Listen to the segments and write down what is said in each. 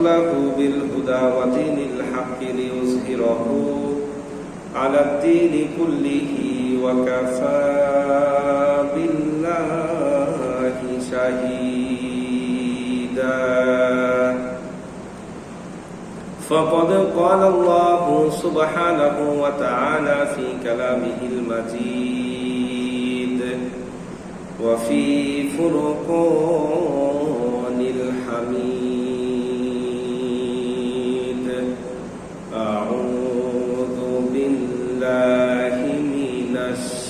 له بالهدى ودين الحق ليظهره على الدين كله وكفى بالله شهيدا. فقد قال الله سبحانه وتعالى في كلامه المجيد وفي فرقان الحميد.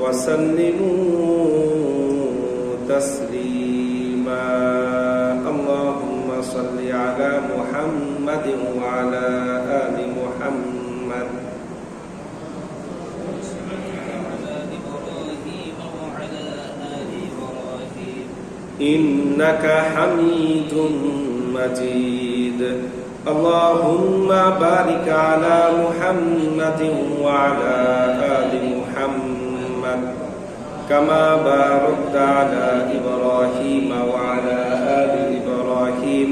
وسلموا تسليما. اللهم صل على محمد وعلى آل محمد. إنك حميد مجيد. اللهم بارك على محمد وعلى آل محمد كما باركت على إبراهيم وعلى آل إبراهيم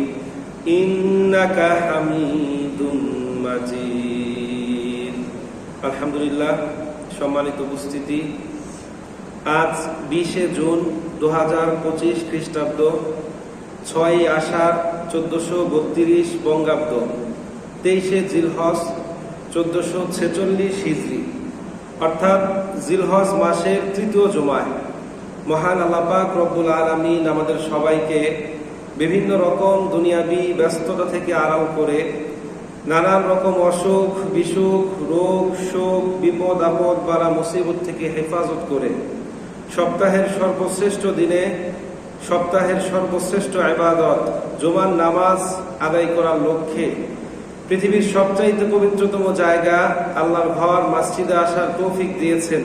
إنك حميد مجيد الحمد لله সম্মানিত উপস্থিতি আজ বিশে জুন দু হাজার পঁচিশ খ্রিস্টাব্দ ছয় আষাঢ় চোদ্দশো বত্রিশ বঙ্গাব্দ তেইশে জিলহজ চোদ্দশো ছেচল্লিশ হিজড়ি অর্থাৎ জিলহজ মাসের তৃতীয় জমায়। মহান আল্লাপাক রব্বুল আলমিন আমাদের সবাইকে বিভিন্ন রকম দুনিয়াবি ব্যস্ততা থেকে আড়াল করে নানান রকম অসুখ, বিসুখ, রোগ, শোক, বিপদ, আপদ, বালা, মুসিবত থেকে হেফাজত করে সপ্তাহের সর্বশ্রেষ্ঠ দিনে, সপ্তাহের সর্বশ্রেষ্ঠ আবাদত জুমার নামাজ আদায় করার লক্ষ্যে পৃথিবীর সবচাইতে পবিত্রতম জায়গা আল্লাহর ঘর, মসজিদে আসার তৌফিক দিয়েছেন।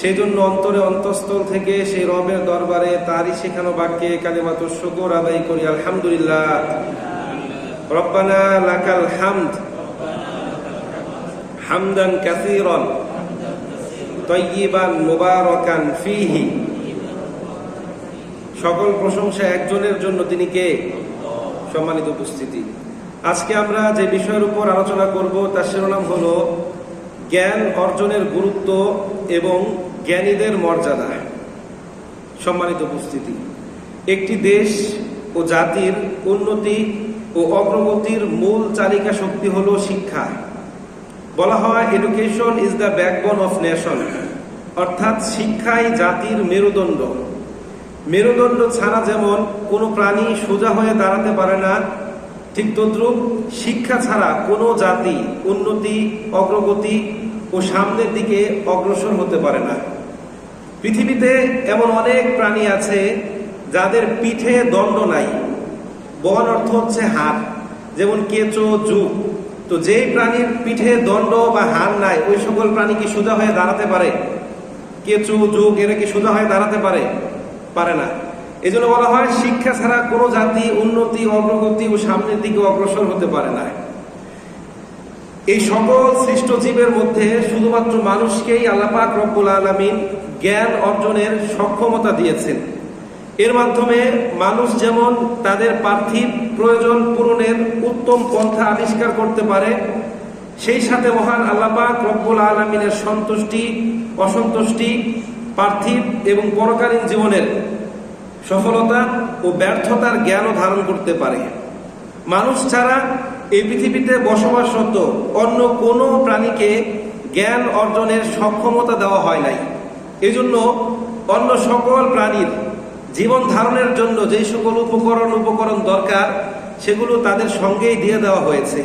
সেই জন্য অন্তরে অন্তঃস্থল থেকে সেই রবের দরবারে তারই শেখানো বাক্যে কালিমাত শুকর আদায় করি, আলহামদুলিল্লাহ। রব্বানা লাকাল হামদ। হামদান কাসীরান। তৈবান মুবারকান ফিহি। সকল প্রশংসা একজনের জন্য তিনি কে? সম্মানিত উপস্থিতি। আজকে আমরা যে বিষয়ের উপর আলোচনা করব, তার শিরোনাম হল জ্ঞান অর্জনের গুরুত্ব এবং জ্ঞানীদের মর্যাদা। সম্মানিত উপস্থিতি, একটি দেশ ও জাতির উন্নতি ও অগ্রগতির মূল চালিকা শক্তি হল শিক্ষা। বলা হয় education is the backbone of nation অর্থাৎ শিক্ষাই জাতির মেরুদণ্ড। মেরুদণ্ড ছাড়া যেমন কোনো প্রাণী সোজা হয়ে দাঁড়াতে পারে না ঠিক তদ্রুপ শিক্ষা ছাড়া কোনো জাতি উন্নতি, অগ্রগতি ও সামনের দিকে অগ্রসর হতে পারে না। পৃথিবীতে এমন অনেক প্রাণী আছে যাদের পিঠে দণ্ড নাই। বন অর্থ হচ্ছে হাত যেমন কেঁচো যুগ তো যেই প্রাণীর পিঠে দণ্ড বা হার নাই, ওই সকল প্রাণী কি সোজা হয়ে দাঁড়াতে পারে? কেঁচো যুগ এরা কি সোজা হয়ে দাঁড়াতে পারে? পারে না। এই জন্য বলা হয়, শিক্ষা ছাড়া কোনো জাতি উন্নতি, অগ্রগতি ও সামনের দিকে অগ্রসর হতে পারে না। এই সকল সৃষ্ট জীবের মধ্যে শুধুমাত্র মানুষকেই আল্লাপাক রব্বুল আলমিন জ্ঞান অর্জনের সক্ষমতা দিয়েছেন। এর মাধ্যমে মানুষ যেমন তাদের পার্থিব প্রয়োজন পূরণের উত্তম পন্থা আবিষ্কার করতে পারে, সেই সাথে মহান আল্লাপাক রব্বুল আলমিনের সন্তুষ্টি, অসন্তুষ্টি, পার্থিব এবং পরকালীন জীবনের সফলতা ও ব্যর্থতার জ্ঞানও ধারণ করতে পারে। মানুষ ছাড়া এই পৃথিবীতে বসবাসরত অন্য কোনো প্রাণীকে জ্ঞান অর্জনের সক্ষমতা দেওয়া হয় নাই। এজন্য অন্য সকল প্রাণীর জীবন ধারণের জন্য যে সকল উপকরণ উপকরণ দরকার, সেগুলো তাদের সঙ্গেই দিয়ে দেওয়া হয়েছে।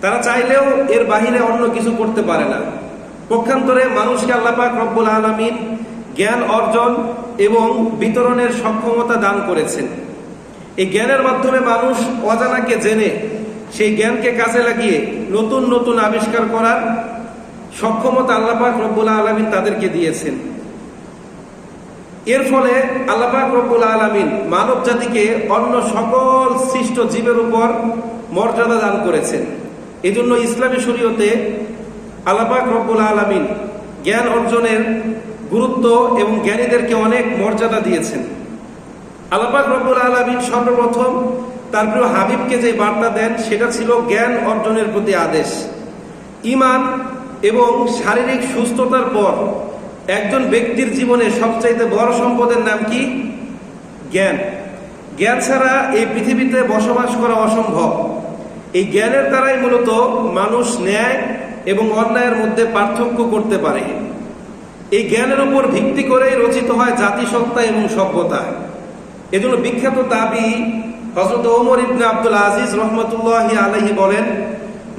তারা চাইলেও এর বাহিরে অন্য কিছু করতে পারে না। পক্ষান্তরে মানুষকে আল্লাপাক রব্বুল আলমিন জ্ঞান অর্জন এবং বিতরণের সক্ষমতা দান করেছেন। এই জ্ঞানের মাধ্যমে মানুষ অজানাকে জেনে সেই জ্ঞানকে কাজে লাগিয়ে নতুন নতুন আবিষ্কার করার সক্ষমতা আল্লাপাক রব্বুল আলমিন তাদেরকে দিয়েছেন। এর ফলে আল্লাপাক রব্বুল আলমিন মানব জাতিকে অন্য সকল সৃষ্ট জীবের উপর মর্যাদা দান করেছেন। এই জন্য ইসলামী শরীয়তে আল্লাপাক রব্বুল আলমিন জ্ঞান অর্জনের গুরুত্ব এবং জ্ঞানীদেরকে অনেক মর্যাদা দিয়েছেন। আল্লাপাক রব্বুল আলমিন সর্বপ্রথম তার প্রিয় হাবিবকে যে বার্তা দেন, সেটা ছিল জ্ঞান অর্জনের প্রতি আদেশ। ইমান এবং শারীরিক সুস্থতার পর একজন ব্যক্তির জীবনে সবচাইতে বড় সম্পদের নাম কি? জ্ঞান। জ্ঞান ছাড়া এই পৃথিবীতে বসবাস করা অসম্ভব। এই জ্ঞানের দ্বারাই মূলত মানুষ ন্যায় এবং অন্যায়ের মধ্যে পার্থক্য করতে পারে। এই জ্ঞানের উপর ভিত্তি করেই রচিত হয় জাতিসত্তা এবং সভ্যতা। এজন্য বিখ্যাত দাবি হজরত ওমর ইবনে আব্দুল আজিজ রহমতুল্লাহ আলহি বলেন,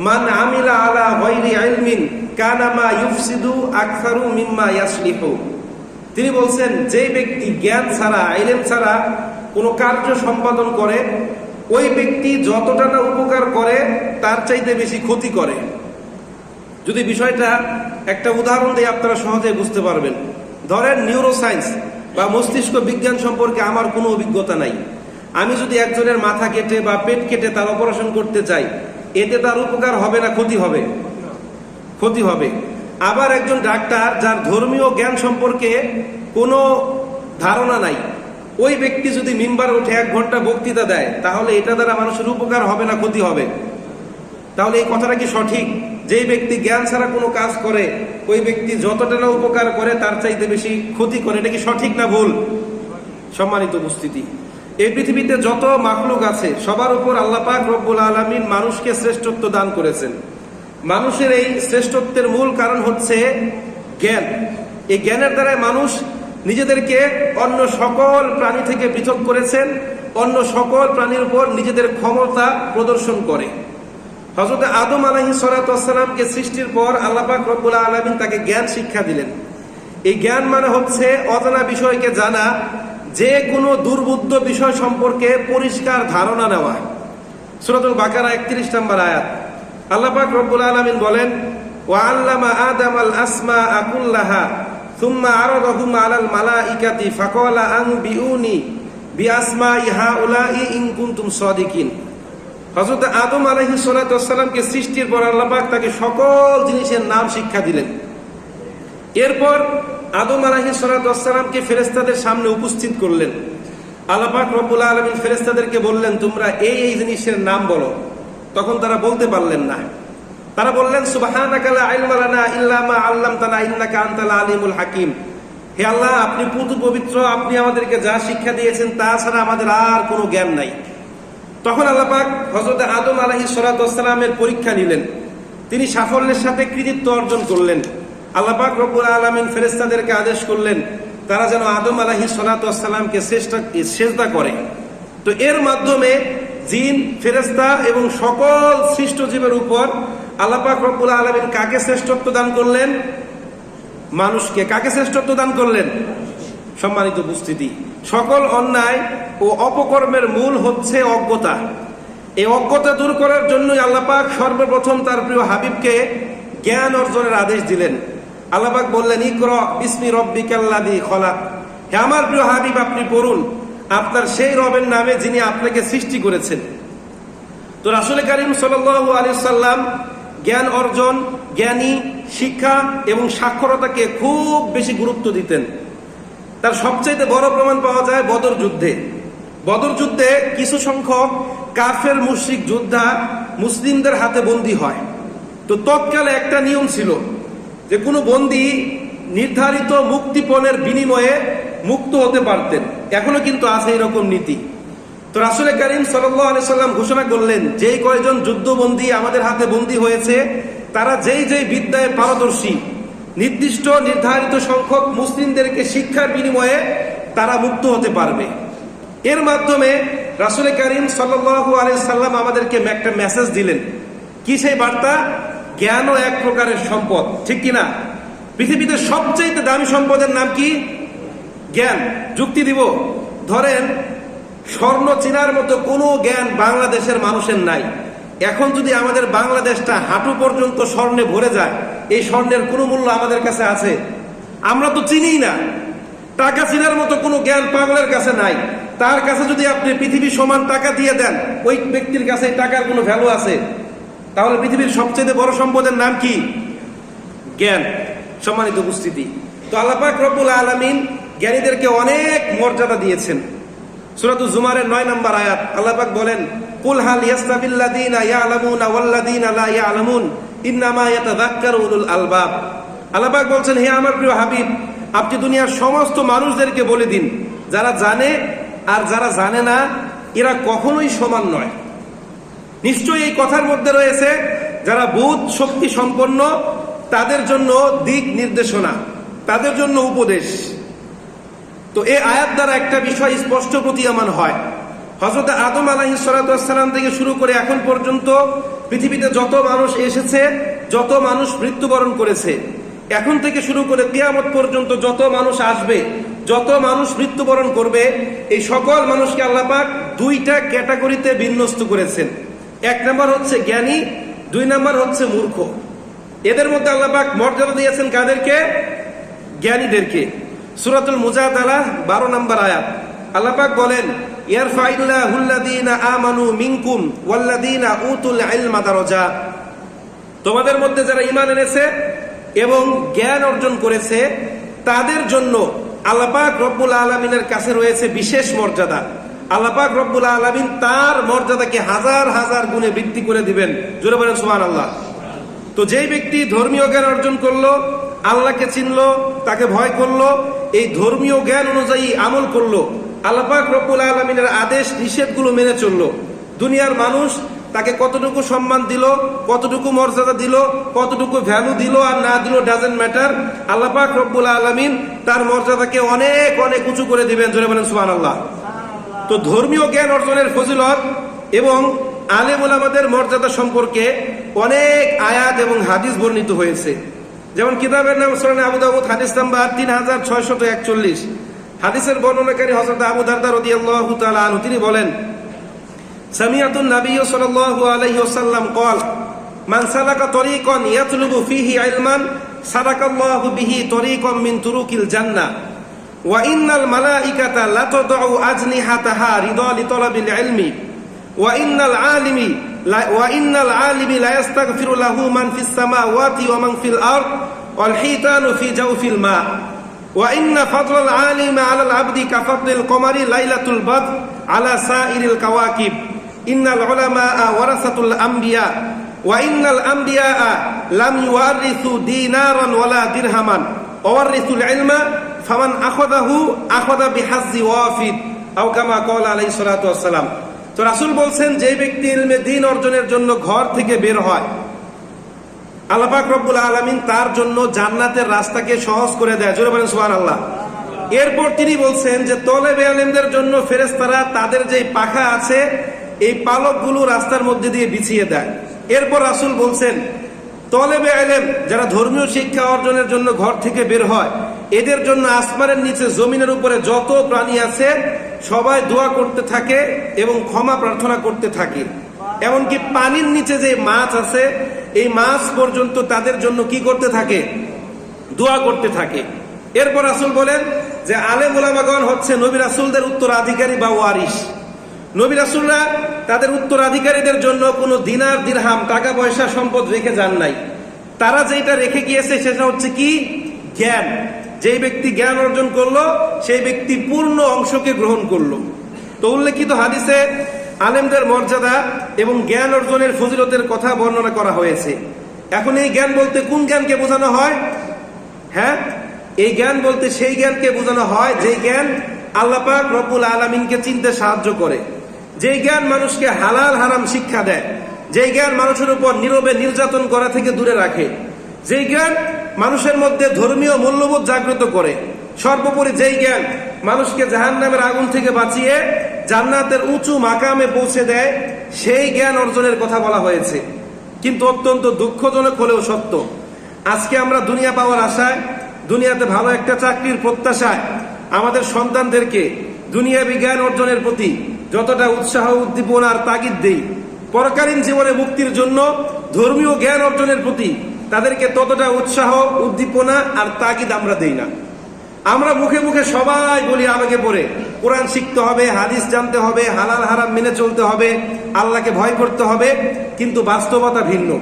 মান আমিলা আলা গৈরি ইলমিন কানামা ইউফসিদু আকসারু মিম্মা ইয়াসলিহু। তিনি বলছেন, যে ব্যক্তি জ্ঞান ছাড়া আইলেম ছাড়া কোনো কার্য সম্পাদন করে, ওই ব্যক্তি যতটা না উপকার করে, তার চাইতে বেশি ক্ষতি করে। যদি বিষয়টা একটা উদাহরণ দিয়ে আপনারা সহজে বুঝতে পারবেন। ধরেন নিউরোসায়েন্স বা মস্তিষ্ক বিজ্ঞান সম্পর্কে আমার কোনো অভিজ্ঞতা নাই। আমি যদি একজনের মাথা কেটে বা পেট কেটে তার অপারেশন করতে চাই, এতে তার উপকার হবে না, ক্ষতি হবে? ক্ষতি হবে। আবার একজন ডাক্তার যার ধর্মীয় জ্ঞান সম্পর্কে কোনো ধারণা নাই, ওই ব্যক্তি যদি মিম্বার উঠে এক ঘণ্টা বক্তৃতা দেয়, তাহলে এটা দ্বারা মানুষের উপকার হবে না, ক্ষতি হবে? তাহলে এই কথাটা কি সঠিক? যেই ব্যক্তি জ্ঞান ছাড়া কোনো কাজ করে, ওই ব্যক্তি যতটা না উপকার করে, তার চাইতে বেশি ক্ষতি করে। এটা কি সঠিক না ভুল? সম্মানিত উপস্থিতি। এই পৃথিবীতে যত মাখলুক আছে, সবার উপর আল্লাহ পাক রব্বুল আলমিন মানুষকে শ্রেষ্ঠত্ব দান করেছেন। মানুষের এই শ্রেষ্ঠত্বের মূল কারণ হচ্ছে জ্ঞান। এই জ্ঞানের দ্বারা মানুষ নিজেদেরকে অন্য সকল প্রাণী থেকে পৃথক করেছেন, অন্য সকল প্রাণীর উপর নিজেদের ক্ষমতা প্রদর্শন করে। হজরত আদম আলহি সরাতামকে সৃষ্টির পর আল্লাপাক রব্বুল আলমিন তাকে জ্ঞান শিক্ষা দিলেন। এই জ্ঞান মানে হচ্ছে অজানা বিষয়কে জানা, যে কোনো দুর্বুদ্ধ বিষয় সম্পর্কে পরিষ্কার ধারণা নেওয়া। সুরাতুল বাকারা একত্রিশ নম্বর আয়াত। আল্লাপাক রব্বুল আলমিন বলেন ও আল্লামা আদম আল আসমা আকুল্লাহা সুম্মা আরদহুম আলাল মালাইকাতি ফাকালা ইহা উলা ইন কুনতুম সাদিকিন। হজরত আদম আলহি সালাতামকে সৃষ্টির পর আল্লাপাক তাকে সকল জিনিসের নাম শিক্ষা দিলেন। এরপর আদম আলহি সালাতামকে ফেরেস্তাদের সামনে উপস্থিত করলেন। আল্লাপাক রব্বুল আলমিন ফেরেস্তাদেরকে বললেন, তোমরা এই এই জিনিসের নাম বলো। তখন তারা বলতে পারলেন না। তারা বললেন আল্লাম তালা আলিমুল হাকিম। হে আল্লাহ, আপনি পুতু পবিত্র, আপনি আমাদেরকে যা শিক্ষা দিয়েছেন, তা ছাড়া আমাদের আর কোনো জ্ঞান নাই। তখন আল্লাপাক হজরত আদম আলহি সরাতামের পরীক্ষা নিলেন। তিনি সাফল্যের সাথে কৃতিত্ব অর্জন করলেন। আল্লাপাক রব্বুল আলমিন ফেরেস্তাদেরকে আদেশ করলেন, তারা যেন আদম আলহি সলাতামকে চেষ্টা করে। তো এর মাধ্যমে জিন ফেরেস্তা এবং সকল সৃষ্ট জীবের উপর আল্লাপাক রব্বুল আলমিন কাকে শ্রেষ্ঠত্ব দান করলেন? মানুষকে কাকে শ্রেষ্ঠত্ব দান করলেন? সম্মানিত উপস্থিতি। সকল অন্যায় ও অপকর্মের মূল হচ্ছে অজ্ঞতা। এই অজ্ঞতা দূর করার জন্যই আল্লাপাক সর্বপ্রথম তার প্রিয় হাবিবকে জ্ঞান অর্জনের আদেশ দিলেন। আল্লাপাক বললেন, ইকর বিসমি রব্বি কাল্লাদি খলাক। হে আমার প্রিয় হাবিব, আপনি পড়ুন। আপনার সেই রবের নামে যিনি আপনাকে সৃষ্টি করেছেন। তো রাসুল করিম সাল আলি সাল্লাম জ্ঞান অর্জন, জ্ঞানী, শিক্ষা এবং সাক্ষরতাকে খুব বেশি গুরুত্ব দিতেন। তার সবচাইতে বড় প্রমাণ পাওয়া যায় বদর যুদ্ধে। বদর যুদ্ধে কিছু সংখ্যক কাফের, মুশ্রিক, যোদ্ধা, মুসলিমদের হাতে বন্দী হয়। তো তৎকালে একটা নিয়ম ছিল যে কোনো বন্দী নির্ধারিত মুক্তিপণের বিনিময়ে মুক্ত হতে পারতেন। এখনও কিন্তু আছে এরকম নীতি। তো রাসুল করিম সাল্লাম ঘোষণা করলেন, যেই কয়জন যুদ্ধবন্দী আমাদের হাতে বন্দী হয়েছে, তারা যেই যেই বিদ্যায় পারদর্শী নির্দিষ্ট নির্ধারিত সংখ্যক মুসলিমদেরকে শিক্ষার বিনিময়ে তারা মুক্ত হতে পারবে। এর মাধ্যমে রাসুল করিম সাল্লু আলাইসাল্লাম আমাদেরকে একটা মেসেজ দিলেন। কি সেই বার্তা? জ্ঞানও এক প্রকারের সম্পদ। ঠিক কিনা? পৃথিবীতে সবচাইতে দামি সম্পদের নাম কি? জ্ঞান। যুক্তি দিব। ধরেন, স্বর্ণ চিনার মতো কোনো জ্ঞান বাংলাদেশের মানুষের নাই। এখন যদি আমাদের বাংলাদেশটা হাঁটু পর্যন্ত স্বর্ণে ভরে যায়, এই স্বর্ণের কোনো মূল্য আমাদের কাছে আছে? আমরা তো চিনিই না। টাকা চিনার মতো কোনো জ্ঞান পাগলের কাছে নাই। তার কাছে যদি আপনি পৃথিবী সমান টাকা দিয়ে দেন, ওই ব্যক্তির কাছে টাকার কোনো ভ্যালু আছে? তাহলে পৃথিবীর সবচেয়ে বড় সম্পদের নাম কি? জ্ঞান। সম্মানিত উপস্থিতি। তো আল্লাপাক রব্বুল আলমিন জ্ঞানীদেরকে অনেক মর্যাদা দিয়েছেন। সুরাতু জুমারের নয় নম্বর আয়াত আল্লাপাক বলেন কুল হাল ইয়াস্তাবিল্লাযীনা ইয়ালামুনা ওয়াল্লাযীনা লা ইয়ালামুন, ইন্নামা ইয়াতাযাক্কারু উলুল আলবাব। আল্লাপাক বলছেন, হে আমার প্রিয় হাবিব, আপনি দুনিয়ার সমস্ত মানুষদেরকে বলে দিন। যারা জানে আর যারা জানে না, এরা কখনোই সমান নয়। নিশ্চয়ই এই কথার মধ্যে রয়েছে, যারা বুধ শক্তি সম্পন্ন, তাদের জন্য দিক নির্দেশনা, তাদের জন্য উপদেশ। তো এই আয়াত দ্বারা একটা বিষয় স্পষ্ট প্রতীয়মান হয়। হজরত আদম আলাহি সালাম থেকে শুরু করে এখন পর্যন্ত পৃথিবীতে যত মানুষ এসেছে, যত মানুষ মৃত্যুবরণ করেছে, এখন থেকে শুরু করে কেয়ামত পর্যন্ত যত মানুষ আসবে, যত মানুষ মৃত্যুবরণ করবে, এই সকল মানুষকে আল্লাপাক দুইটা ক্যাটাগরিতে বিন্যস্ত করেছেন। এক নম্বর হচ্ছে জ্ঞানী, দুই নম্বর হচ্ছে মূর্খ। এদের মধ্যে আল্লাপাক মর্যাদা দিয়েছেন কাদেরকে? জ্ঞানীদেরকে। সুরাতুল মুজাদালা বারো নম্বর আয়াত। আল্লাপাক বলেন তোমাদের মধ্যে যারা ইমান এনেছে এবং জ্ঞান অর্জন করেছে, তাদের জন্য আল্লাপাক রব্বুল আলমিনের কাছে রয়েছে বিশেষ মর্যাদা। আল্লাপাক রব্বুল আলমিন তার মর্যাদাকে হাজার হাজার গুণে বৃদ্ধি করে দিবেন। জোরে বলেন সুমান আল্লাহ তো যেই ব্যক্তি ধর্মীয় জ্ঞান অর্জন করল, আল্লাহকে চিনলো, তাকে ভয় করল, এই ধর্মীয় জ্ঞান অনুযায়ী আমল করল আল্লাপাক রব্বুল আলমিনের আদেশ নিষেধগুলো মেনে চলল। দুনিয়ার মানুষ তাকে কতটুকু সম্মান দিল, কতটুকু মর্যাদা দিল, কতটুকু ভ্যালু দিল আর না দিল ডাজেন্ট ম্যাটার আল্লাপাক রব্বুল আলমিন তার মর্যাদাকে অনেক অনেক উঁচু করে দিবেন। জোরে বলেন সুমান আল্লাহ তো ধর্মীয় জ্ঞান অর্জনের ফজিলত এবং আলেম ওলামাদের মর্যাদা সম্পর্কে অনেক আয়াত এবং হাদিস বর্ণিত হয়েছে। যেমন কিতাবের নাম সোনানে আবু দাউদ, হাদিস নাম্বার তিন হাজার ছয়শত একচল্লিশ। হাদিসের বর্ণনাকারী হজরত আবু দারদা রদিয়াল্লাহু তাআলা আনহু তিনি বলেন সামিয়াতুন নবী সাল্লাল্লাহু আলাইহি ওয়াসাল্লাম قال من سلك طريقا يطلب فيه علما سلك الله به طريقا من طرق الجنه وان الملائكه لا تضع اجنحتها رضا لطلب العلم وان العالم لا وان العالم لا يستغفر له من في السماوات ومن في الارض والحيتان في جوف ওয়াইন্না ফাদলাল আলিম আলাল আবদি কাফাদুল কমারি লাইলাতুল বাদ আলা সাইরিল কাওয়াকিব। ইন্নাল উলামা ওয়ারাসাতুল আমবিয়া। ওয়াইন্নাল আমবিয়া লাম ইউয়ারিসু দিনারান ওয়ালা দিরহামান। ওয়ারিসুল ইলমা ফামান আখাযাহু আখাযা বিহাজ্জি ওয়াফিদ। আও কামা ক্বাল আলাইহিস সালাতু তো রাসূল বলছেন, যে ব্যক্তি ইলমে দ্বীন অর্জনের জন্য ঘর থেকে বের হয় আল্লাপাক রব্বুল আলমিন তার জন্য জান্নাতের রাস্তাকে সহজ করে দেয়। জোরে বলেন সুহান আল্লাহ এরপর তিনি বলছেন যে, তলেবে আলেমদের জন্য ফেরেস্তারা তাদের যে পাখা আছে, এই পালকগুলো রাস্তার মধ্যে দিয়ে বিছিয়ে দেয়। এরপর রাসুল বলছেন, তলেবে আলেম যারা ধর্মীয় শিক্ষা অর্জনের জন্য ঘর থেকে বের হয়, এদের জন্য আসমানের নিচে জমিনের উপরে যত প্রাণী আছে, সবাই দোয়া করতে থাকে এবং ক্ষমা প্রার্থনা করতে থাকে। এমনকি পানির নিচে যে মাছ আছে এই মাস পর্যন্ত তাদের জন্য কি করতে থাকে? দোয়া করতে থাকে। এরপর রাসুল বলেন যে, আলেম ওলামাগণ হচ্ছে নবী রাসুলদের উত্তরাধিকারী বা ওয়ারিস নবী রাসুলরা তাদের উত্তরাধিকারীদের জন্য কোনো দিনার দিরহাম টাকা পয়সা সম্পদ রেখে যান নাই। তারা যেটা রেখে গিয়েছে, সেটা হচ্ছে কি? জ্ঞান। যেই ব্যক্তি জ্ঞান অর্জন করল, সেই ব্যক্তি পূর্ণ অংশকে গ্রহণ করল। তো উল্লেখিত হাদিসে আলেমদের মর্যাদা এবং জ্ঞান অর্জনের ফজিলতের কথা বর্ণনা করা হয়েছে। এখন এই জ্ঞান বলতে কোন জ্ঞানকে বোঝানো হয়? হ্যাঁ? এই জ্ঞান বলতে সেই জ্ঞানকে বোঝানো হয় যে জ্ঞান আল্লাপাক রব্বুল আলমিনকে চিনতে সাহায্য করে। যে জ্ঞান মানুষকে হালাল হারাম শিক্ষা দেয় যে জ্ঞান মানুষের উপর নীরবে নির্যাতন করা থেকে দূরে রাখে যে জ্ঞান মানুষের মধ্যে ধর্মীয় মূল্যবোধ জাগ্রত করে। সর্বোপরি যেই জ্ঞান মানুষকে জাহান নামের আগুন থেকে বাঁচিয়ে জান্নাতের উঁচু মাকামে পৌঁছে দেয়, সেই জ্ঞান অর্জনের কথা বলা হয়েছে। কিন্তু অত্যন্ত দুঃখজনক হলেও সত্য, আজকে আমরা দুনিয়া পাওয়ার আশায়, দুনিয়াতে ভালো একটা চাকরির প্রত্যাশায়, আমাদের সন্তানদেরকে দুনিয়া বিজ্ঞান অর্জনের প্রতি যতটা উৎসাহ উদ্দীপনার তাগিদ দেই, পরকালীন জীবনে মুক্তির জন্য ধর্মীয় জ্ঞান অর্জনের প্রতি তাদেরকে ততটা উৎসাহ, উদ্দীপনা আর তাগিদ আমরা দেই না। আমরা মুখে মুখে সবাই বলি আমাকে পড়ে। কোরআন শিখতে হবে, হাদিস জানতে হবে, হালাল হারাম মেনে চলতে হবে, আল্লাহকে ভয় করতে হবে, কিন্তু বাস্তবতা ভিন্ন।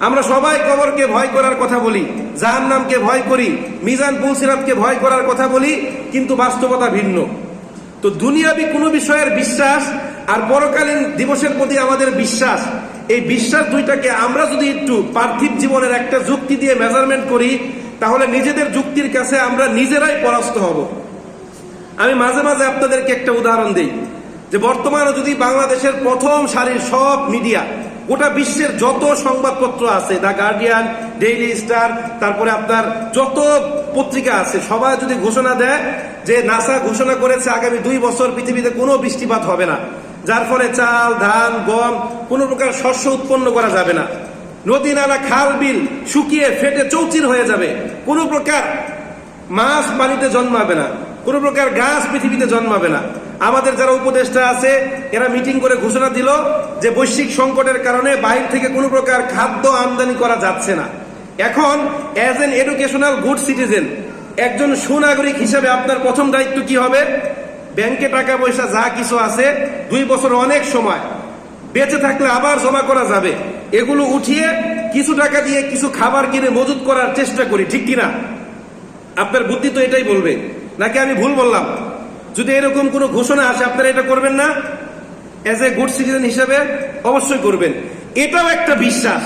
আমরা সবাই কবরকে ভয় করার কথা বলি জাহান জাহান্নামকে ভয় করি, মিজান পুলসিরাতকে ভয় করার কথা বলি, কিন্তু বাস্তবতা ভিন্ন। তো দুনিয়াবি কোনো বিষয়ের বিশ্বাস আর পরকালীন দিবসের প্রতি আমাদের বিশ্বাস, এই বিশ্বাস দুইটাকে আমরা যদি একটু পার্থিব জীবনের একটা যুক্তি দিয়ে মেজারমেন্ট করি তাহলে নিজেদের যুক্তির কাছে আমরা নিজেরাই পরাস্ত হব। আমি মাঝে মাঝে আপনাদেরকে একটা উদাহরণ দিই, যে বর্তমানে যদি বাংলাদেশের প্রথম সারির সব মিডিয়া, গোটা বিশ্বের যত সংবাদপত্র আছে, দ্য গার্ডিয়ান, ডেইলি স্টার, তারপরে আপনার যত পত্রিকা আছে, সবাই যদি ঘোষণা দেয় যে নাসা ঘোষণা করেছে আগামী দুই বছর পৃথিবীতে কোনো বৃষ্টিপাত হবে না, যার ফলে চাল, ধান, গম কোনো প্রকার শস্য উৎপন্ন করা যাবে না। নদী নালা খাল বিল শুকিয়ে ফেটে চৌচির হয়ে যাবে। কোনো প্রকার মাছ পানিতে জন্মাবে না। কোনো প্রকার গাছ পৃথিবীতে জন্মাবে না। আমাদের যারা উপদেষ্টা আছে, এরা মিটিং করে ঘোষণা দিল যে বৈশ্বিক সংকটের কারণে বাইরে থেকে কোনো প্রকার খাদ্য আমদানি করা যাচ্ছে না। এখন as an educational good citizen একজন সুনাগরিক হিসাবে আপনার প্রথম দায়িত্ব কি হবে? ব্যাংকে টাকা পয়সা যা কিছু আছে, দুই বছর অনেক সময়। বেঁচে থাকলে আবার জমা করা যাবে। এগুলো উঠিয়ে কিছু টাকা দিয়ে কিছু খাবার কিনে মজুত করার চেষ্টা করি, ঠিক কিনা? আপনার বুদ্ধি তো এটাই বলবে। নাকি আমি ভুল বললাম? যদি এরকম কোনো ঘোষণা আসে, আপনারা এটা করবেন না? এজ এ গুড সিটিজেন হিসেবে অবশ্যই করবেন। এটাও একটা বিশ্বাস।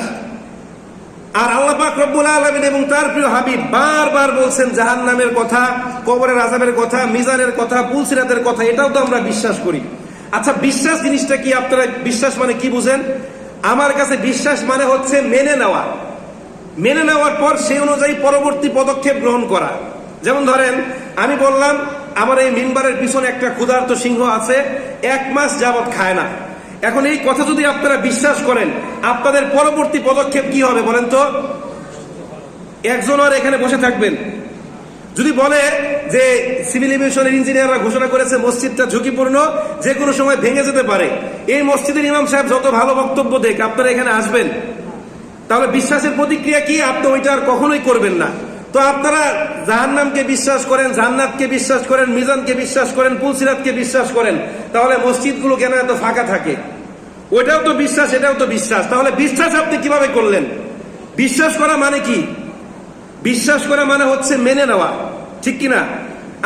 আর আল্লাহ রব্বুল আলমিন এবং তার প্রিয় হাবিব বারবার বলছেন জাহান নামের কথা, কবরের আজাবের কথা, মিজানের কথা, পুলসিরাতের কথা, এটাও তো আমরা বিশ্বাস করি। আচ্ছা বিশ্বাস জিনিসটা কি? আপনারা বিশ্বাস মানে কি বুঝেন? আমার কাছে বিশ্বাস মানে হচ্ছে মেনে নেওয়া। মেনে নেওয়ার পর সেই অনুযায়ী পরবর্তী পদক্ষেপ গ্রহণ করা। যেমন ধরেন, আমি বললাম, আমার এই মিম্বারের পিছনে একটা ক্ষুধার্ত সিংহ আছে, এক মাস যাবৎ খায় না। এখন এই কথা যদি আপনারা বিশ্বাস করেন, আপনাদের পরবর্তী পদক্ষেপ কি হবে বলেন তো? একজন আর এখানে বসে থাকবেন। যদি বলে যে সিভিল এভিয়েশনের ইঞ্জিনিয়াররা ঘোষণা করেছে মসজিদটা ঝুঁকিপূর্ণ, যে কোনো সময় ভেঙে যেতে পারে। এই মসজিদের ইমাম সাহেব যত ভালো বক্তব্য দেখ, আপনারা এখানে আসবেন। তাহলে বিশ্বাসের প্রতিক্রিয়া কি? আপনি ওইটা আর কখনোই করবেন না। তো আপনারা জাহান্নামকে বিশ্বাস করেন, জান্নাতকে বিশ্বাস করেন, মিজানকে বিশ্বাস করেন, পুলসিরাতকে বিশ্বাস করেন, তাহলে মসজিদগুলো কেন এত ফাঁকা থাকে? ওইটাও তো বিশ্বাস, এটাও তো বিশ্বাস। তাহলে বিশ্বাস আপনি কীভাবে করলেন? বিশ্বাস করা মানে কি? বিশ্বাস করা মানে হচ্ছে মেনে নেওয়া। ঠিক কিনা?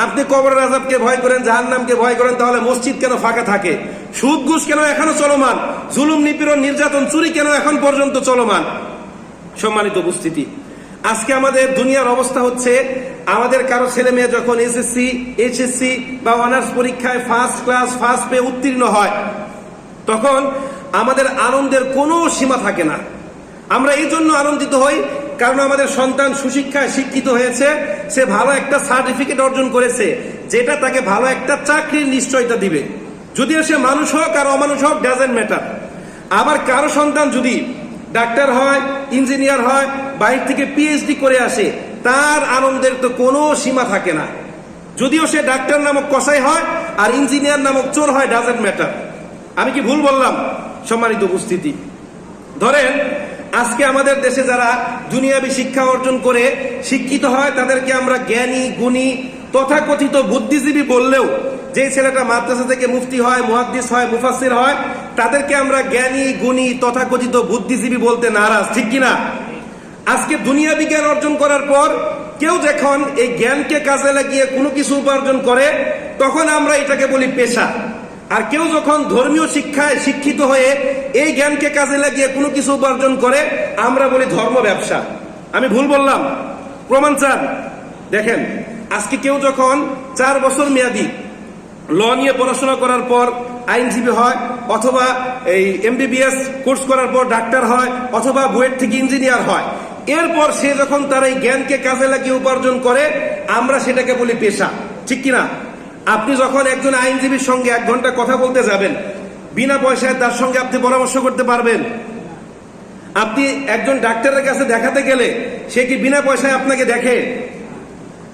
আপনি কবর আজাবকে ভয় করেন জাহান জাহান্নামকে ভয় করেন, তাহলে মসজিদ কেন ফাঁকা থাকে? সুদ ঘুষ কেন এখনও চলমান? জুলুম, নিপীড়ন, নির্যাতন, চুরি কেন এখন পর্যন্ত চলমান? সম্মানিত উপস্থিতি, আজকে আমাদের দুনিয়ার অবস্থা হচ্ছে, আমাদের কারও ছেলে মেয়ে যখন এসএসসি এইচএসসি বা অনার্স পরীক্ষায় ফার্স্ট ক্লাস ফার্স্ট পেয়ে উত্তীর্ণ হয়, তখন আমাদের আনন্দের কোনো সীমা থাকে না। আমরা এই জন্য আনন্দিত হই কারণ আমাদের সন্তান সুশিক্ষায় শিক্ষিত হয়েছে, সে ভালো একটা সার্টিফিকেট অর্জন করেছে, যেটা তাকে ভালো একটা চাকরির নিশ্চয়তা দিবে। যদিও সে মানুষ হোক আর অমানুষ হোক ডাজেন্ট ম্যাটার আবার কারও সন্তান যদি ডাক্তার হয় ইঞ্জিনিয়ার হয় বাইরে থেকে পিএইচডি করে আসে, তার আনন্দের তো কোনো সীমা থাকে না। যদিও সে ডাক্তার নামক কসাই হয় আর ইঞ্জিনিয়ার নামক চোর হয় ডাজেন্ট ম্যাটার আমি কি ভুল বললাম? সম্মানিত উপস্থিতি। ধরেন আজকে আমাদের দেশে যারা দুনিয়াবি শিক্ষা অর্জন করে শিক্ষিত হয়, তাদেরকে আমরা জ্ঞানী, গুণী, তথাকথিত বুদ্ধিজীবী বললেও যে ছেলেটা মাদ্রাসা থেকে মুফতি হয়, মুহাদ্দিস হয় মুফাসির হয়, তাদেরকে আমরা জ্ঞানী, গুণী, তথাকথিত বুদ্ধিজীবী বলতে নারাজ, ঠিক কিনা? আজকে দুনিয়া বিজ্ঞান অর্জন করার পর কেউ যখন এই জ্ঞানকে কাজে লাগিয়ে কোনো কিছু উপার্জন করে, তখন আমরা এটাকে বলি পেশা। আর কেউ যখন ধর্মীয় শিক্ষায় শিক্ষিত হয়ে এই জ্ঞানকে কাজে লাগিয়ে কোনো কিছু উপার্জন করে, আমরা বলি ধর্ম ব্যবসা। আমি ভুল বললাম? প্রমাণ চান? দেখেন, আজকে কেউ যখন চার বছর মেয়াদি, ল নিয়ে পড়াশোনা করার পর আইনজীবী হয়, অথবা এই এমবিবিএস কোর্স করার পর ডাক্তার হয়, অথবা বুয়েট থেকে ইঞ্জিনিয়ার হয়, এরপর সে যখন তার এই জ্ঞানকে কাজে লাগিয়ে উপার্জন করে, আমরা সেটাকে বলি পেশা। ঠিক কিনা? আপনি যখন একজন আইনজীবীর সঙ্গে এক ঘণ্টা কথা বলতে যাবেন, বিনা পয়সায় তার সঙ্গে আপনি পরামর্শ করতে পারবেন। আপনি একজন ডাক্তারের কাছে দেখাতে গেলে সে কি বিনা পয়সায় আপনাকে দেখে?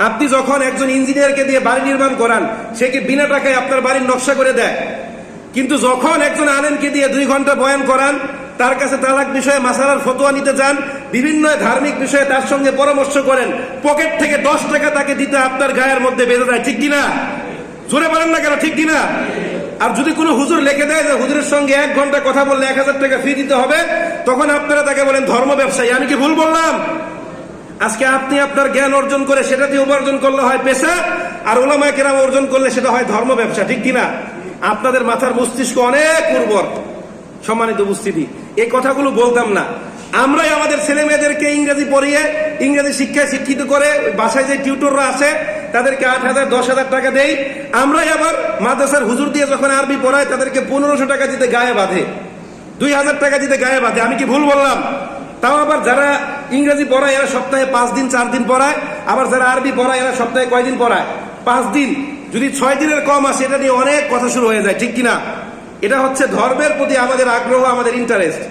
আপনি যখন একজন ইঞ্জিনিয়ারকে দিয়ে বাড়ি নির্মাণ করান, সে কি বিনা টাকায় আপনার বাড়ির নকশা করে দেয়? কিন্তু যখন একজন আলেমকে দিয়ে দুই ঘণ্টা বয়ান করান, তার কাছে তালাক বিষয়ে মাসালার ফতোয়া নিতে যান, বিভিন্ন ধার্মিক বিষয়ে তার সঙ্গে পরামর্শ করেন, পকেট থেকে দশ টাকা তাকে দিতে আপনার গায়ের মধ্যে বেঁধে দেয়, ঠিক কিনা? জোরে বলেন না কেন, ঠিক কিনা? আর যদি কোনো হুজুর লিখে দেয় যে হুজুরের সঙ্গে এক ঘণ্টা কথা বললে এক হাজার টাকা ফি দিতে হবে, তখন আপনারা তাকে বলেন ধর্ম ব্যবসায়ী। আমি কি ভুল বললাম? আজকে আপনি আপনার জ্ঞান অর্জন করে সেটা দিয়ে উপার্জন করলে হয় পেশা, আর ওলামায় কেরাম অর্জন করলে সেটা হয় ধর্ম ব্যবসা, ঠিক কিনা? আপনাদের মাথার মস্তিষ্ক অনেক উর্বর, সম্মানিত উপস্থিতি। এই কথাগুলো বলতাম না। আমরাই আমাদের ছেলে মেয়েদেরকে ইংরেজি পড়িয়ে, ইংরেজি শিক্ষায় শিক্ষিত করে বাসায় যে টিউটররা আছে তাদেরকে আট হাজার, দশ হাজার টাকা দেই। আমরাই আবার মাদ্রাসার হুজুর দিয়ে যখন আরবি পড়ায়, তাদেরকে পনেরোশো টাকা দিতে গায়ে বাঁধে। দুই হাজার টাকা দিতে গায়ে বাঁধে। আমি কি ভুল বললাম? তাও আবার যারা ইংরেজি পড়ায়, এরা সপ্তাহে পাঁচ দিন, চার দিন পড়ায়। আবার যারা আরবি পড়ায়, এরা সপ্তাহে কয়দিন পড়ায়? পাঁচ দিন। যদি ছয় দিনের কম আসে, এটা নিয়ে অনেক কথা শুরু হয়ে যায়, ঠিক কিনা? এটা হচ্ছে ধর্মের প্রতি আমাদের আগ্রহ, আমাদের ইন্টারেস্ট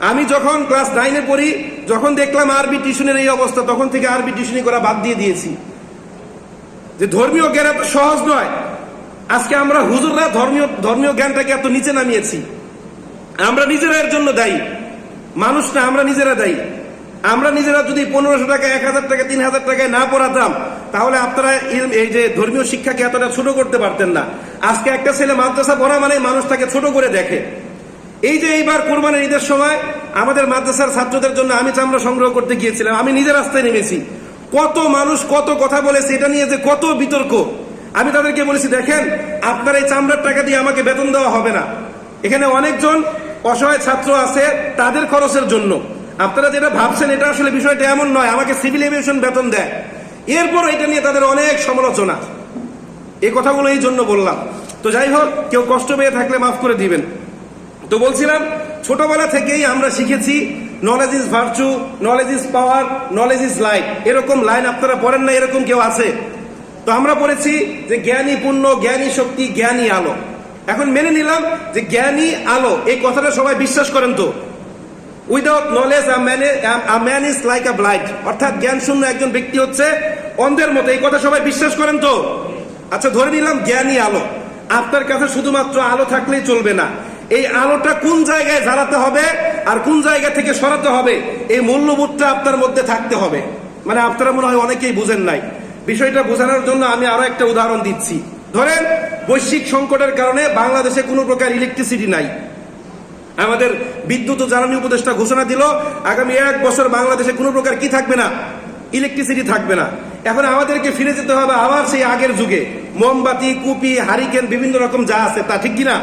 আমি যখন ক্লাস নাইনে পড়ি, যখন দেখলাম আরবি টিউশনের এই অবস্থা, তখন থেকে আরবি টিউশনি করা বাদ দিয়ে দিয়েছি। যে ধর্মীয় জ্ঞান এত সহজ নয়। আজকে আমরা হুজুররা ধর্মীয় ধর্মীয় জ্ঞানটাকে এত নিচে নামিয়েছি। আমরা নিজেরা এর জন্য দায়ী। মানুষ না, আমরা নিজেরা দায়ী। আমরা নিজেরা যদি পনেরোশো টাকা, এক হাজার টাকা, তিন হাজার টাকায় না পড়াতাম, তাহলে আপনারা এই- যে ধর্মীয় শিক্ষাকে এতটা ছোট করতে পারতেন না। আজকে একটা ছেলে মাদ্রাসা পড়া মানে মানুষ তাকে ছোট করে দেখে। এই যে এইবার কোরবানের ঈদের সময় আমাদের মাদ্রাসার ছাত্রদের জন্য আমি চামড়া সংগ্রহ করতে গিয়েছিলাম। আমি নিজের রাস্তায় নেমেছি। কত মানুষ কত কথা বলেছে এটা নিয়ে যে কত বিতর্ক। আমি তাদেরকে বলেছি, দেখেন, আপনার এই চামড়ার টাকা দিয়ে আমাকে বেতন দেওয়া হবে না। এখানে অনেকজন অসহায় ছাত্র আছে তাদের খরচের জন্য। আপনারা যেটা ভাবছেন, এটা আসলে বিষয়টা এমন নয়। আমাকে সিভিল এভিয়েশন বেতন দেয়। এরপর এটা নিয়ে তাদের অনেক সমালোচনা। এই কথাগুলো এই জন্য বললাম। তো যাই হোক, কেউ কষ্ট পেয়ে থাকলে মাফ করে দিবেন। তো বলছিলাম, ছোটবেলা থেকেই আমরা শিখেছি knowledge is virtue knowledge is power knowledge is light এরকম লাইন আপনারা পড়েন না, এরকম কেউ আছে। তো আমরা পড়েছি যে জ্ঞানী পূর্ণ জ্ঞানী শক্তি, জ্ঞানী আলো। এখন মেনে নিলাম যে জ্ঞানী আলো, এই কথাটা সবাই বিশ্বাস করেন তো। Without knowledge man is like a blight অর্থাৎ জ্ঞান শূন্য একজন ব্যক্তি হচ্ছে অন্ধের মতো, এই কথা সবাই বিশ্বাস করেন তো। আচ্ছা ধরে নিলাম জ্ঞানী আলো। আপনার কাছে শুধুমাত্র আলো থাকলেই চলবে না। এই আলোটা কোন জায়গায় জ্বালাতে হবে আর কোন জায়গা থেকে সরাতে হবে, এই মূল্যবোধটা আপনার মধ্যে থাকতে হবে। মানে আপনারা মনে হয় অনেকেই বুঝেন নাই। বিষয়টা বোঝানোর জন্য আমি আরও একটা উদাহরণ দিচ্ছি। ধরেন, বৈশ্বিক সংকটের কারণে বাংলাদেশে কোনো প্রকার ইলেকট্রিসিটি নাই। আমাদের বিদ্যুৎ ও জ্বালানি উপদেষ্টা ঘোষণা দিল, আগামী এক বছর বাংলাদেশে কোনো প্রকার কি থাকবে না? ইলেকট্রিসিটি থাকবে না। এখন আমাদেরকে ফিরে যেতে হবে আবার সেই আগের যুগে। মোমবাতি, কুপি, হারিকেন, বিভিন্ন রকম যা আছে, তা ঠিক কিনা?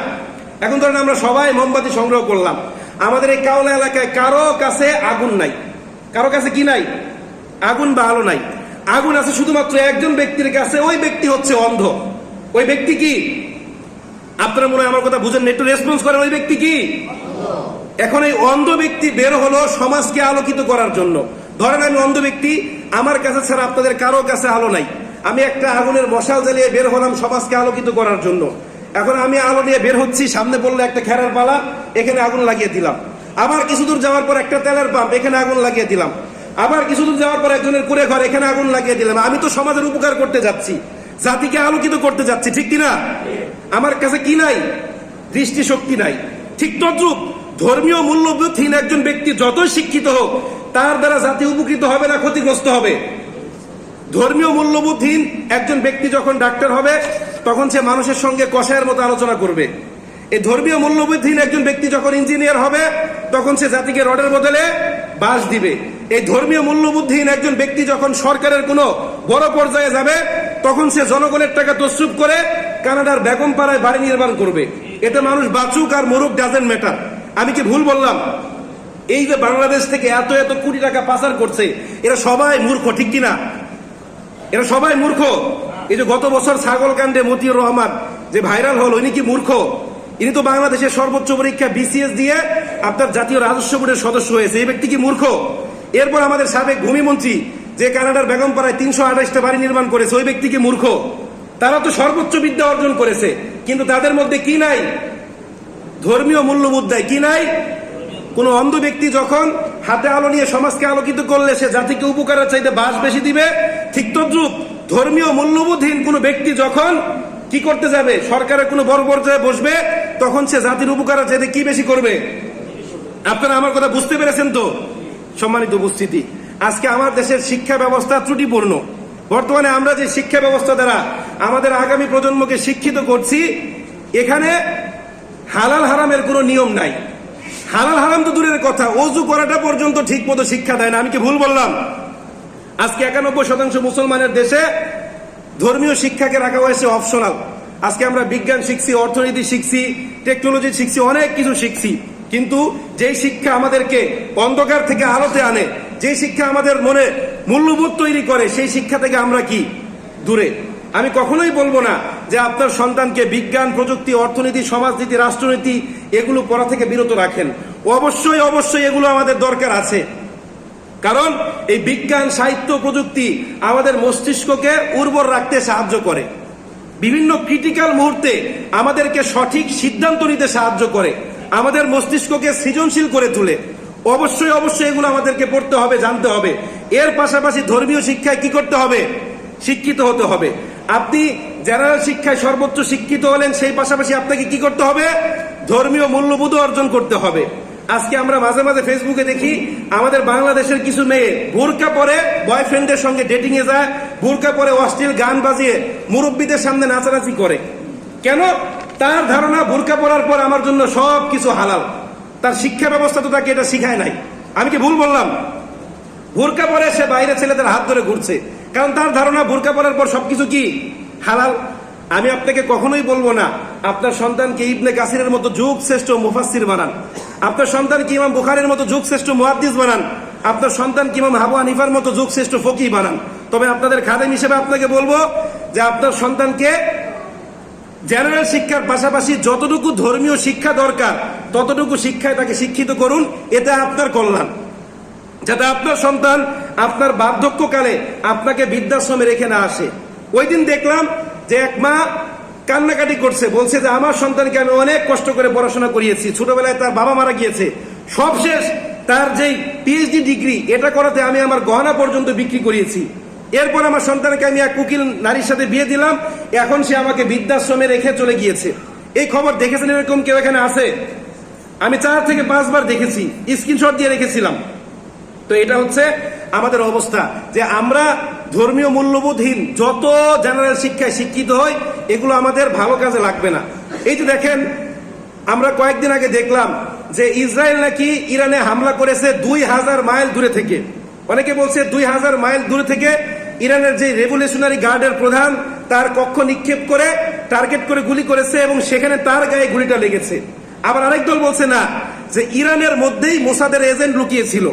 এখন ধরেন আমরা সবাই মোমবাতি সংগ্রহ করলাম। আমাদের এই কাওলা এলাকায় কারও কাছে আগুন নাই। কারও কাছে কি নাই? আগুন বা আলো নাই। আগুন আছে শুধুমাত্র একজন ব্যক্তির কাছে, ওই ব্যক্তি হচ্ছে অন্ধ। ওই ব্যক্তি কি? আপনারা মনে হয় আমার কথা বুঝেন একটু রেসপন্স করেন, ওই ব্যক্তি কি? এখন এই অন্ধ ব্যক্তি বের হলো সমাজকে আলোকিত করার জন্য। ধরেন আমি অন্ধ ব্যক্তি, আমার কাছে ছাড়া আপনাদের কারও কাছে আলো নাই। আমি একটা আগুনের মশাল জ্বালিয়ে বের হলাম সমাজকে আলোকিত করার জন্য। এখন আমি আলো নিয়ে বের হচ্ছি, সামনে পড়লে একটা খেরার পালা এখানে আগুন লাগিয়ে দিলাম। আবার কিছু দূর যাওয়ার পর একটা তেলের পাম্প, এখানে আগুন লাগিয়ে দিলাম। আবার কিছু দূর যাওয়ার পর একজনের কুড়ে ঘর, এখানে আগুন লাগিয়ে দিলাম। আমি তো সমাজের উপকার করতে যাচ্ছি, জাতিকে আলোকিত করতে যাচ্ছি, ঠিক কিনা? আমার কাছে কি নাই? দৃষ্টিশক্তি নাই। ঠিক তদ্রুপ ধর্মীয় মূল্যবোধহীন একজন ব্যক্তি যতই শিক্ষিত হোক, তার দ্বারা জাতি উপকৃত হবে না, ক্ষতিগ্রস্ত হবে। ধর্মীয় মূল্যবোধহীন একজন ব্যক্তি যখন ডাক্তার হবে, তখন সে মানুষের সঙ্গে কষায়ের মতো আলোচনা করবে। এই ধর্মীয় মূল্যবোধহীন একজন ব্যক্তি যখন ইঞ্জিনিয়ার হবে, তখন সে জাতিকে রডের বদলে বাস দিবে। এই ধর্মীয় মূল্যবোধহীন একজন ব্যক্তি যখন সরকারের কোনো বড় পর্যায়ে যাবে, তখন সে জনগণের টাকা তসরুপ করে কানাডার বেগম পাড়ায় বাড়ি নির্মাণ করবে। এতে মানুষ বাঁচুক আর মরুক ডাজেন্ট ম্যাটার আমি কি ভুল বললাম? এই যে বাংলাদেশ থেকে এত এত কোটি টাকা পাচার করছে, এরা সবাই মূর্খ, ঠিক কিনা? এরা সবাই মূর্খ। এই যে গত বছর ছাগল কাণ্ডে মতিউর রহমান যে ভাইরাল হল ইনি কি মূর্খ? ইনি তো বাংলাদেশের সর্বোচ্চ পরীক্ষা বিসিএস দিয়ে আপনার জাতীয় রাজস্ব বোর্ডের সদস্য হয়েছে। এই ব্যক্তি কি মূর্খ? এরপর আমাদের সাবেক ভূমিমন্ত্রী যে কানাডার বেগমপাড়ায় তিনশো আঠাশটা বাড়ি নির্মাণ করেছে, ওই ব্যক্তি কি মূর্খ? তারা তো সর্বোচ্চ বিদ্যা অর্জন করেছে, কিন্তু তাদের মধ্যে কি নাই? ধর্মীয় মূল্যবোধ দেয় কি নাই? কোন অন্ধ ব্যক্তি যখন হাতে আলো নিয়ে সমাজকে আলোকিত করলে সে জাতিকে উপকারের চাইতে বাস বেশি দিবে? ঠিক তদ্রুপ ধর্মীয় মূল্যবোধহীন কোন ব্যক্তি যখন কি করতে যাবে? সরকারের কোনো বড় পর্যায়ে বসবে, তখন সে জাতির উপকারের চাইতে কি বেশি করবে? আপনারা আমার কথা বুঝতে পেরেছেন তো? সম্মানিত উপস্থিতি, আজকে আমার দেশের শিক্ষা ব্যবস্থা ত্রুটিপূর্ণ। বর্তমানে আমরা যে শিক্ষা ব্যবস্থা দ্বারা আমাদের আগামী প্রজন্মকে শিক্ষিত করছি, এখানে হালাল হারামের কোনো নিয়ম নাই। হালাল হারাম তো দূরের কথা। অজু করাটা পর্যন্ত ঠিক মতো শিক্ষা দেয় না। আমি কি ভুল বললাম? আজকে একানব্বই শতাংশ মুসলমানের দেশে ধর্মীয় শিক্ষাকে রাখা হয়েছে অপশনাল আজকে আমরা বিজ্ঞান শিখছি, অর্থনীতি শিখছি টেকনোলজি শিখছি, অনেক কিছু শিখছি। কিন্তু যেই শিক্ষা আমাদেরকে অন্ধকার থেকে আলোতে আনে যে শিক্ষা আমাদের মনে মূল্যবোধ তৈরি করে, সেই শিক্ষা থেকে আমরা কি দূরে? আমি কখনোই বলব না যে আপনার সন্তানকে বিজ্ঞান, প্রযুক্তি, অর্থনীতি, সমাজনীতি, রাষ্ট্রনীতি এগুলো পড়া থেকে বিরত রাখেন। অবশ্যই অবশ্যই এগুলো আমাদের দরকার আছে। কারণ এই বিজ্ঞান, সাহিত্য, প্রযুক্তি আমাদের মস্তিষ্ককে উর্বর রাখতে সাহায্য করে। বিভিন্ন ক্রিটিক্যাল মুহূর্তে আমাদেরকে সঠিক সিদ্ধান্ত নিতে সাহায্য করে। আমাদের মস্তিষ্ককে সৃজনশীল করে তোলে। অবশ্যই অবশ্যই এগুলো আমাদেরকে পড়তে হবে, জানতে হবে। এর পাশাপাশি ধর্মীয় শিক্ষায় কি করতে হবে? শিক্ষিত হতে হবে। আপনি জেনারেল শিক্ষায় সর্বোচ্চ শিক্ষিত হলেন, সেই পাশাপাশি আপনাকে কি করতে হবে? ধর্মীয় মূল্যবোধ অর্জন করতে হবে। আজকে আমরা মাঝে মাঝে ফেসবুকে দেখি, আমাদের বাংলাদেশের কিছু মেয়ে বোরকা পরে বয়ফ্রেন্ডের সঙ্গে ডেটিং এ যায়, বোরকা পরে অশ্লীল গান বাজিয়ে মুরব্বীদের সামনে নাচানাচি করে। কেন? তার ধারণা বোরকা পরার পর আমার জন্য সব কিছু হালাল। তার শিক্ষা ব্যবস্থা তো তাকে এটা শিখায় নাই। আমি কি ভুল বললাম? বোরকা পরে সে বাইরে ছেলেদের হাত ধরে ঘুরছে। কারণ তার ধারণা বোরকা পরার পর সবকিছু কি? হালাল? আমি আপনাকে কখনোই বলব না, আপনার সন্তানকে ইবনে কাসিরের মতো যুগ শ্রেষ্ঠ মুফাসির বানান। আপনার সন্তানকে ইমাম বুখারের মতো যুগ শ্রেষ্ঠ মুহাদ্দিস বানান। আপনার সন্তানকে ইমাম হাবু হানিফার মতো যুগ শ্রেষ্ঠ ফকি বানান। তবে আপনাদের খাদেম হিসেবে আপনাকে বলব যে আপনার সন্তানকে জেনারেল শিক্ষার পাশাপাশি যতটুকু ধর্মীয় শিক্ষা দরকার, ততটুকু শিক্ষায় তাকে শিক্ষিত করুন এটা আপনার কল্যাণ। যাতে আপনার সন্তান আপনার বার্ধক্যকালে আপনাকে বৃদ্ধাশ্রমে রেখে না আসে। ওই দিন দেখলাম যে এক মা কান্নাকাটি করছে, বলছে যে আমার সন্তানকে আমি অনেক কষ্ট করে পড়াশোনা করিয়েছি, ছোটবেলায় তার বাবা মারা গিয়েছে। সবশেষ তার যেই পিএইচডি ডিগ্রি, এটা করাতে আমি আমার গহনা পর্যন্ত বিক্রি করিয়েছি। এরপর আমার সন্তানকে আমি এক উকিল নারীর সাথে বিয়ে দিলাম, এখন সে আমাকে বৃদ্ধাশ্রমে রেখে চলে গিয়েছে। এই খবর দেখেছেন এরকম কেউ এখানে আছে? আমি চার থেকে পাঁচবার দেখেছি, স্ক্রিনশট দিয়ে রেখেছিলাম। তো এটা হচ্ছে আমাদের অবস্থা যে আমরা ধর্মীয় মূল্যবোধহীন, যত জেনারেল শিক্ষায় শিক্ষিত হই, এগুলো আমাদের ভালো কাজে লাগবে না। এই যে দেখেন, আমরা কয়েকদিন আগে দেখলাম যে ইসরায়েল নাকি ইরানে হামলা করেছে দুই হাজার মাইল দূরে থেকে। অনেকে বলছে দুই হাজার মাইল দূরে থেকে ইরানের যে রেভলিউশনারি গার্ডের প্রধান, তার কক্ষ নিক্ষেপ করে টার্গেট করে গুলি করেছে এবং সেখানে তার গায়ে গুলিটা লেগেছে। আবার আরেক দল বলছে না, যে ইরানের মধ্যেই মোসাদের এজেন্ট লুকিয়েছিল।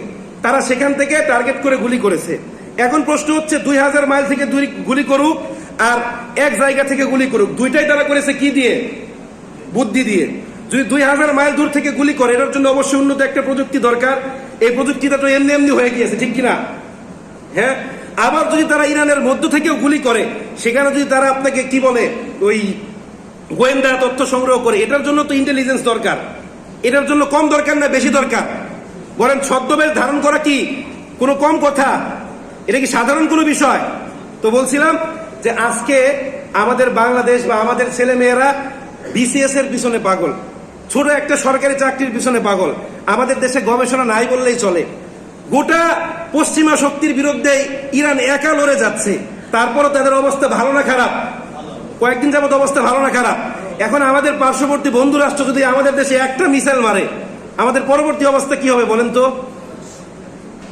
তারা সেখান থেকে টার্গেট করে গুলি করেছে। এখন প্রশ্ন হচ্ছে, দুই হাজার মাইল থেকে গুলি করুক আর এক জায়গা থেকে গুলি করুক, দুইটাই তারা করেছে কি দিয়ে? বুদ্ধি দিয়ে। যদি দুই হাজার মাইল দূর থেকে গুলি করে, এটার জন্য অবশ্যই উন্নত একটা প্রযুক্তি দরকার। এই প্রযুক্তিটা তো এমনি এমনি হয়ে গিয়েছে, ঠিক কিনা? হ্যাঁ? আবার যদি তারা ইরানের মধ্য থেকেও গুলি করে, সেখানে যদি তারা আপনাকে কি বলে, ওই গোয়েন্দা তথ্য সংগ্রহ করে, এটার জন্য তো ইন্টেলিজেন্স দরকার। এটার জন্য কম দরকার না, বেশি দরকার? বলেন ছদ্মবেশ ধারণ করা কি কোনো কম কথা? এটা কি সাধারণ কোনো বিষয়? তো বলছিলাম যে আজকে আমাদের বাংলাদেশ বা আমাদের ছেলে মেয়েরা বিসিএস এর পিছনে পাগল। ছোট একটা সরকারি চাকরির পিছনে পাগল। আমাদের দেশে গবেষণা নাই বললেই চলে। গোটা পশ্চিমা শক্তির বিরুদ্ধে ইরান একা লড়ে যাচ্ছে। তারপরও তাদের অবস্থা ভালো না খারাপ? কয়েকদিন যাবত অবস্থা ভালো না খারাপ। এখন আমাদের পার্শ্ববর্তী বন্ধু রাষ্ট্র যদি আমাদের দেশে একটা মিসাইল মারে আমাদের পরবর্তী অবস্থা কি হবে বলেন তো?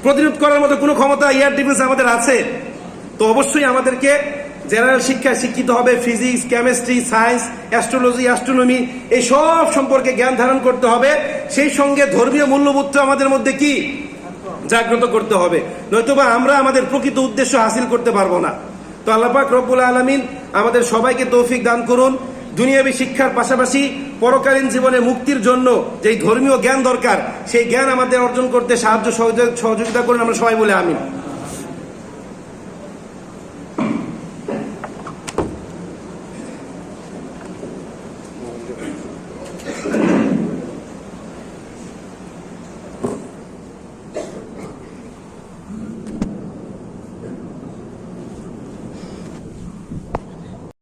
প্রতিরোধ করার মতো কোনো ক্ষমতা এয়ার ডিফেন্স আমাদের আছে? তো অবশ্যই আমাদেরকে জেনারেল শিক্ষায় শিক্ষিত হবে physics chemistry science astrology astronomy এই সব সম্পর্কে জ্ঞান ধারণ করতে হবে। সেই সঙ্গে ধর্মীয় মূল্যবোধটা আমাদের মধ্যে কি? জাগ্রত করতে হবে। নয়তোবা আমরা আমাদের প্রকৃত উদ্দেশ্য হাসিল করতে পারব না। তো আল্লাপাক রব্বুল আলমিন আমাদের সবাইকে তৌফিক দান করুন। দুনিয়াবী শিক্ষার পাশাপাশি পরকালীন জীবনে মুক্তির জন্য যেই ধর্মীয় জ্ঞান দরকার, সেই জ্ঞান আমাদের অর্জন করতে সাহায্য সহযোগ- সহযোগিতা করুন। আমরা সবাই বলে আমিন।